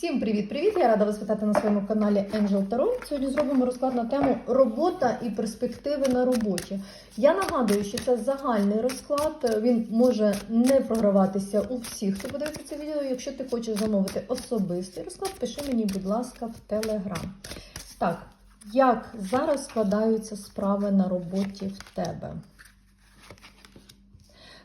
Всім привіт-привіт! Я рада вас вітати на своєму каналі Angel Tarot. Сьогодні зробимо розклад на тему робота і перспективи на роботі. Я нагадую, що це загальний розклад. Він може не програватися у всіх, хто подивиться це відео. Якщо ти хочеш замовити особистий розклад, пиши мені, будь ласка, в Телеграм. Так, як зараз складаються справи на роботі в тебе?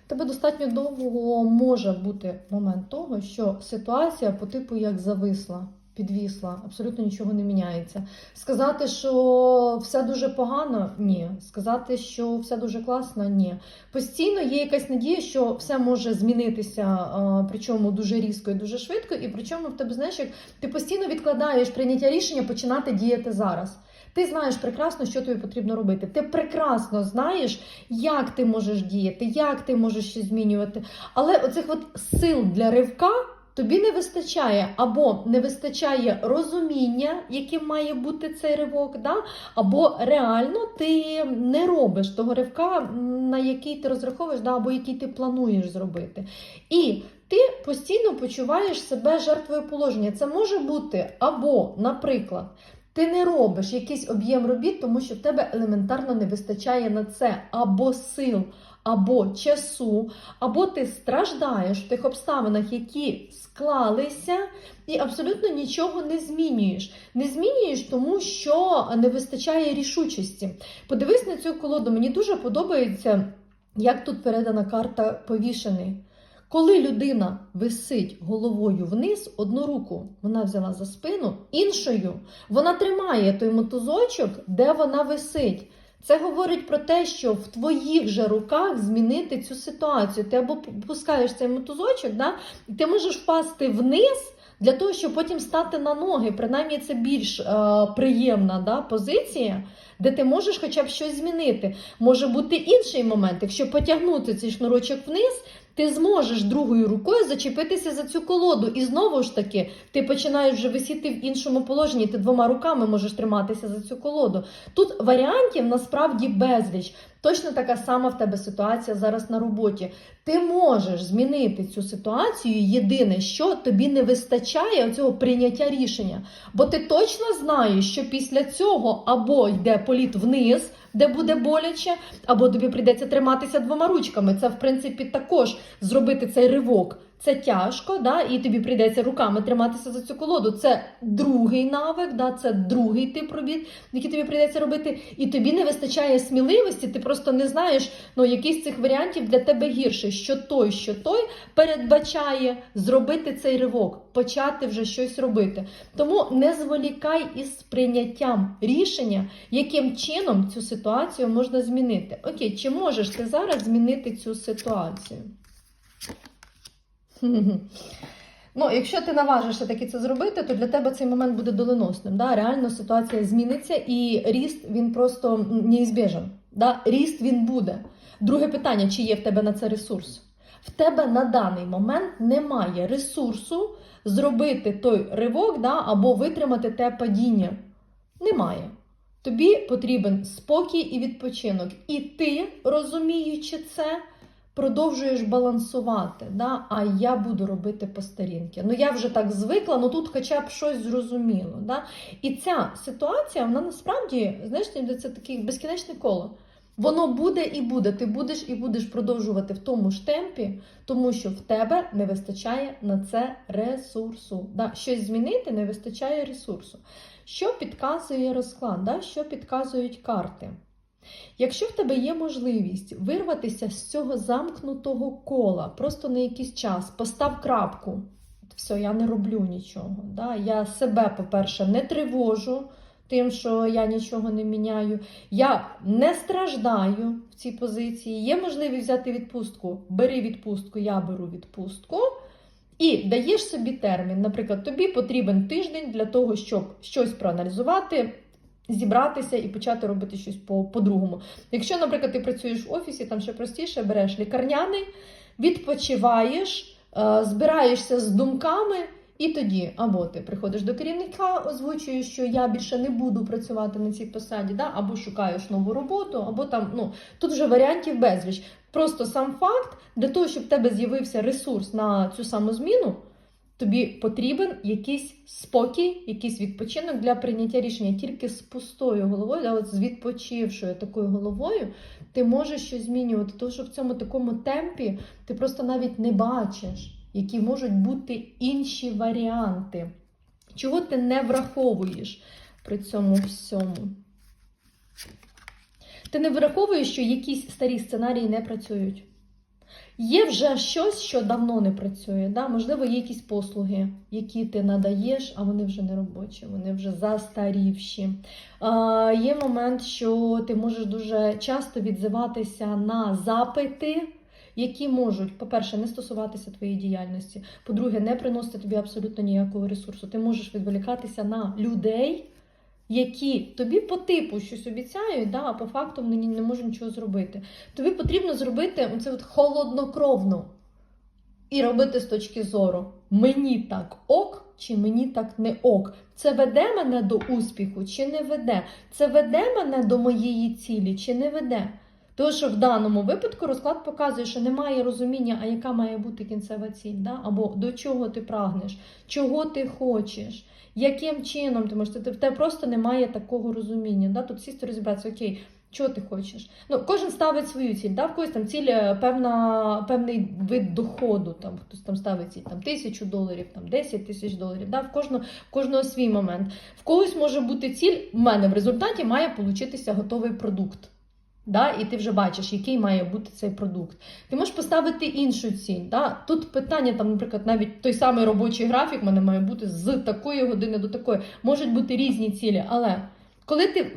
Тебе достатньо довго може бути момент того, що ситуація по типу як зависла, підвісла, абсолютно нічого не міняється. Сказати, що все дуже погано ні. Сказати, що все дуже класно ні. Постійно є якась надія, що все може змінитися, причому дуже різко і дуже швидко, і причому в тебе знаєш, як ти постійно відкладаєш прийняття рішення починати діяти зараз. Ти знаєш прекрасно, що тобі потрібно робити. Ти прекрасно знаєш, як ти можеш діяти, як ти можеш щось змінювати. Але оцих от сил для ривка тобі не вистачає, або не вистачає розуміння, яким має бути цей ривок, да? або реально ти не робиш того ривка, на який ти розраховуєш, да? або який ти плануєш зробити. І ти постійно почуваєш себе жертвою положення. Це може бути або, наприклад, ти не робиш якийсь об'єм робіт, тому що в тебе елементарно не вистачає на це або сил, або часу, або ти страждаєш в тих обставинах, які склалися, і абсолютно нічого не змінюєш. Не змінюєш, тому що не вистачає рішучості. Подивись на цю колоду. Мені дуже подобається, як тут передана карта повішений. Коли людина висить головою вниз, одну руку вона взяла за спину, іншою вона тримає той мотузочок, де вона висить. Це говорить про те, що в твоїх же руках змінити цю ситуацію. Ти або пускаєш цей мотузочок, да, і ти можеш впасти вниз для того, щоб потім стати на ноги. Принаймні, це більш е, приємна да, позиція, де ти можеш хоча б щось змінити. Може бути інший момент, якщо потягнути цей шнурочок вниз. Ти зможеш другою рукою зачепитися за цю колоду, і знову ж таки ти починаєш вже висіти в іншому положенні. Ти двома руками можеш триматися за цю колоду. Тут варіантів насправді безліч. Точно така сама в тебе ситуація зараз на роботі. Ти можеш змінити цю ситуацію. Єдине, що тобі не вистачає цього прийняття рішення. Бо ти точно знаєш, що після цього або йде політ вниз де буде боляче, або тобі прийдеться триматися двома ручками. Це, в принципі, також зробити цей ривок. Це тяжко, да, і тобі прийдеться руками триматися за цю колоду. Це другий навик, да, це другий тип робіт, який тобі прийдеться робити. І тобі не вистачає сміливості, ти просто не знаєш, ну, який з цих варіантів для тебе гірший. Що той, що той передбачає зробити цей ривок, почати вже щось робити. Тому не зволікай із прийняттям рішення, яким чином цю ситуацію можна змінити. Окей, чи можеш ти зараз змінити цю ситуацію? Ну, якщо ти наважишся таки це зробити, то для тебе цей момент буде доленосним. Да? Реально ситуація зміниться, і ріст він просто неізбіжен. Да? Ріст він буде. Друге питання: чи є в тебе на це ресурс? В тебе на даний момент немає ресурсу зробити той ривок да, або витримати те падіння. Немає. Тобі потрібен спокій і відпочинок. І ти, розуміючи це, продовжуєш балансувати. Да? А я буду робити по старінки. Ну я вже так звикла, ну тут хоча б щось зрозуміло. Да? І ця ситуація, вона насправді, знаєш, це таке безкінечне коло. Воно буде і буде. Ти будеш і будеш продовжувати в тому ж темпі, тому що в тебе не вистачає на це ресурсу. Да? Щось змінити не вистачає ресурсу. Що підказує розклад? Да? Що підказують карти? Якщо в тебе є можливість вирватися з цього замкнутого кола, просто на якийсь час, постав крапку. Все, я не роблю нічого. Да? Я себе, по-перше, не тривожу тим, що я нічого не міняю. Я не страждаю в цій позиції. Є можливість взяти відпустку. Бери відпустку, я беру відпустку. І даєш собі термін. Наприклад, тобі потрібен тиждень для того, щоб щось проаналізувати, зібратися і почати робити щось по-другому. Якщо, наприклад, ти працюєш в офісі, там ще простіше, береш лікарняний, відпочиваєш, е, збираєшся з думками. І тоді або ти приходиш до керівника, озвучуєш, що я більше не буду працювати на цій посаді, да? або шукаєш нову роботу, або там ну тут вже варіантів безліч. Просто сам факт для того, щоб в тебе з'явився ресурс на цю саму зміну, Тобі потрібен якийсь спокій, якийсь відпочинок для прийняття рішення. Тільки з пустою головою, да, з відпочившою такою головою, ти можеш щось змінювати. Тому що в цьому такому темпі ти просто навіть не бачиш, які можуть бути інші варіанти. Чого ти не враховуєш при цьому всьому? Ти не враховуєш, що якісь старі сценарії не працюють. Є вже щось, що давно не працює. Да? Можливо, є якісь послуги, які ти надаєш, а вони вже не робочі, вони вже застарівші. А, Є момент, що ти можеш дуже часто відзиватися на запити. Які можуть, по-перше, не стосуватися твоєї діяльності, по-друге, не приносити тобі абсолютно ніякого ресурсу. Ти можеш відволікатися на людей, які тобі по типу щось обіцяють, да, а по факту вони не можуть нічого зробити. Тобі потрібно зробити от холоднокровно і робити з точки зору: мені так ок, чи мені так не ок. Це веде мене до успіху, чи не веде? Це веде мене до моєї цілі, чи не веде? Тому що в даному випадку розклад показує, що немає розуміння, а яка має бути кінцева ціль, да? або до чого ти прагнеш, чого ти хочеш, яким чином. Ти- В тебе просто немає такого розуміння. Да? Тут сісти розібратися, окей, чого ти хочеш. Ну, кожен ставить свою ціль. Да? В когось там ціль е, певна, певний вид доходу. Там, хтось там ставить ціль там, тисячу доларів, там, 10 тисяч доларів. Да? В, кожного, в кожного свій момент. В когось може бути ціль, в мене в результаті має получитися готовий продукт. Да, і ти вже бачиш, який має бути цей продукт. Ти можеш поставити іншу ціль. Да? Тут питання, там, наприклад, навіть той самий робочий графік в мене має бути з такої години до такої. Можуть бути різні цілі, але коли ти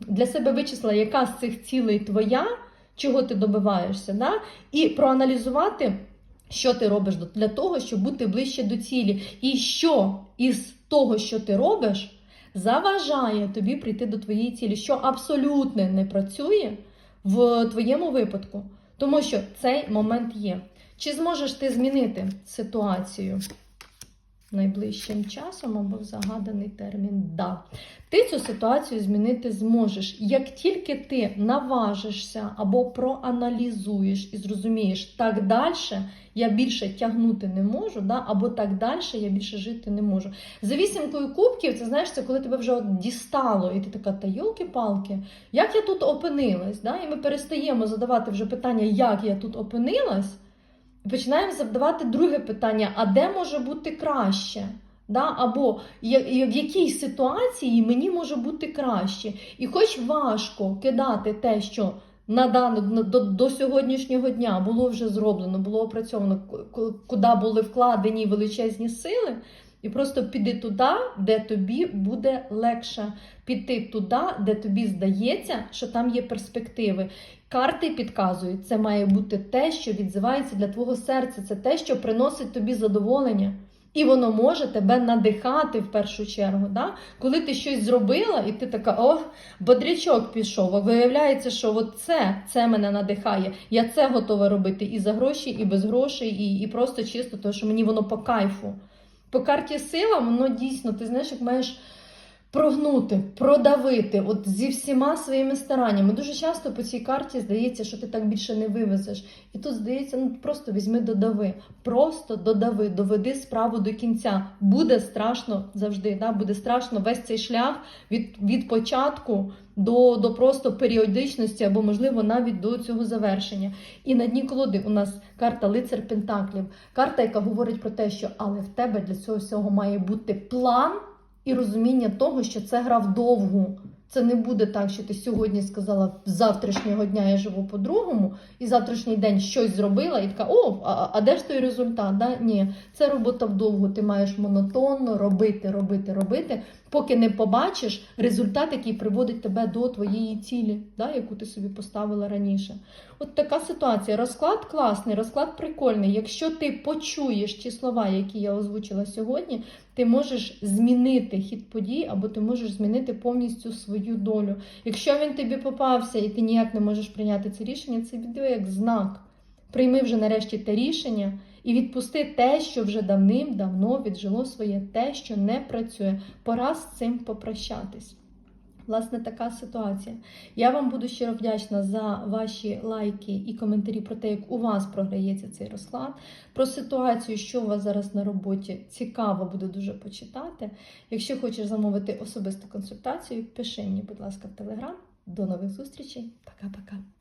для себе вичислила, яка з цих цілей твоя, чого ти добиваєшся, да? і проаналізувати, що ти робиш для того, щоб бути ближче до цілі. І що із того, що ти робиш, заважає тобі прийти до твоєї цілі, що абсолютно не працює в твоєму випадку, тому що цей момент є. Чи зможеш ти змінити ситуацію найближчим часом або в загаданий термін? Да. Ти цю ситуацію змінити зможеш. Як тільки ти наважишся або проаналізуєш і зрозумієш, так далі я більше тягнути не можу, да? або так далі я більше жити не можу. За вісімкою кубків, це знаєш, це коли тебе вже от дістало, і ти така, та йолки-палки, як я тут опинилась? Да? І ми перестаємо задавати вже питання, як я тут опинилась, починаємо задавати друге питання: а де може бути краще? Да? Або в якій ситуації мені може бути краще. І хоч важко кидати те, що на дане, до, до сьогоднішнього дня було вже зроблено, було опрацьовано, ку- ку- куди були вкладені величезні сили, і просто піди туди, де тобі буде легше. Піти туди, де тобі здається, що там є перспективи. Карти підказують, це має бути те, що відзивається для твого серця, це те, що приносить тобі задоволення. І воно може тебе надихати в першу чергу. Да? Коли ти щось зробила, і ти така, о, бодрячок пішов. А виявляється, що от це, це мене надихає. Я це готова робити і за гроші, і без грошей, і, і просто чисто, тому що мені воно по кайфу. По карті сила, воно дійсно, ти знаєш, як маєш прогнути, продавити от зі всіма своїми стараннями. Дуже часто по цій карті здається, що ти так більше не вивезеш. І тут здається, ну просто візьми додави. Просто додави, доведи справу до кінця. Буде страшно завжди. Да? Буде страшно весь цей шлях від, від початку до, до просто періодичності, або, можливо, навіть до цього завершення. І на дні колоди у нас карта лицар Пентаклів, карта, яка говорить про те, що але в тебе для цього всього має бути план і розуміння того, що це гра вдовгу. Це не буде так, що ти сьогодні сказала з завтрашнього дня я живу по-другому, і завтрашній день щось зробила, і така, о, а, а де ж той результат? Да? Ні, це робота вдовгу. Ти маєш монотонно робити, робити, робити, поки не побачиш результат, який приводить тебе до твоєї цілі, да? яку ти собі поставила раніше. От така ситуація. Розклад класний, розклад прикольний. Якщо ти почуєш ті слова, які я озвучила сьогодні, ти можеш змінити хід подій, або ти можеш змінити повністю свою долю. Якщо він тобі попався і ти ніяк не можеш прийняти це рішення, це відео як знак. Прийми вже нарешті те рішення і відпусти те, що вже давним-давно віджило своє, те, що не працює. Пора з цим попрощатись. Власне, така ситуація. Я вам буду щиро вдячна за ваші лайки і коментарі про те, як у вас програється цей розклад. Про ситуацію, що у вас зараз на роботі, цікаво буде дуже почитати. Якщо хочеш замовити особисту консультацію, пиши мені, будь ласка, в телеграм. До нових зустрічей. Пока-пока.